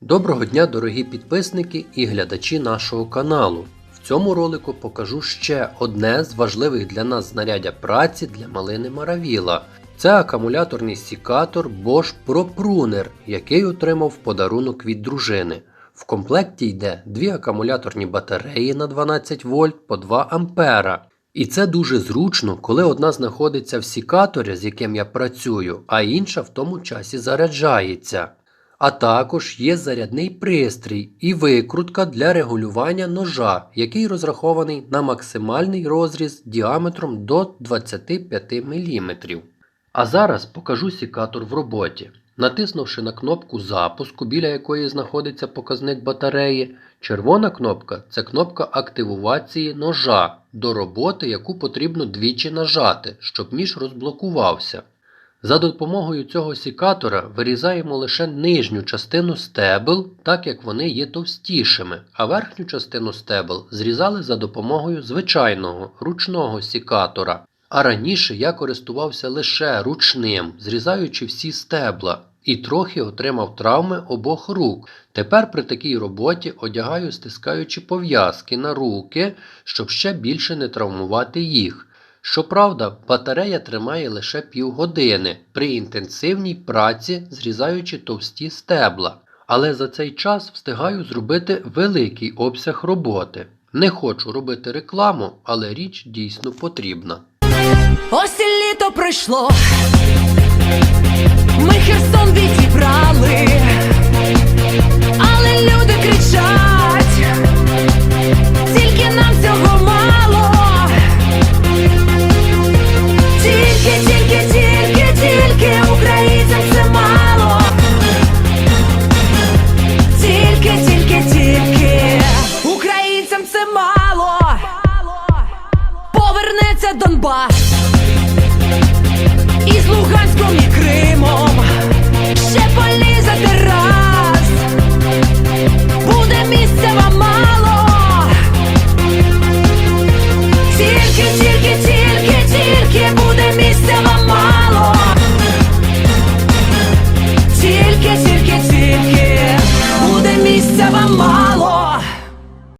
Доброго дня, дорогі підписники і глядачі нашого каналу. В цьому ролику покажу ще одне з важливих для нас знаряддя праці для малини Маравіла. Це акумуляторний сікатор Bosch Pro Pruner, який отримав подарунок від дружини. В комплекті йде дві акумуляторні батареї на 12 вольт по 2 ампера. І це дуже зручно, коли одна знаходиться в сікаторі, з яким я працюю, а інша в тому часі заряджається. А також є зарядний пристрій і викрутка для регулювання ножа, який розрахований на максимальний розріз діаметром до 25 мм. А зараз покажу сікатор в роботі. Натиснувши на кнопку запуску, біля якої знаходиться показник батареї, червона кнопка це кнопка активації ножа до роботи, яку потрібно двічі нажати, щоб ніж розблокувався. За допомогою цього сікатора вирізаємо лише нижню частину стебел, так як вони є товстішими, а верхню частину стебел зрізали за допомогою звичайного ручного сікатора. А раніше я користувався лише ручним, зрізаючи всі стебла, і трохи отримав травми обох рук. Тепер при такій роботі одягаю стискаючі пов'язки на руки, щоб ще більше не травмувати їх. Щоправда, батарея тримає лише півгодини при інтенсивній праці, зрізаючи товсті стебла. Але за цей час встигаю зробити великий обсяг роботи. Не хочу робити рекламу, але річ дійсно потрібна. Ось літо прийшло. Донбас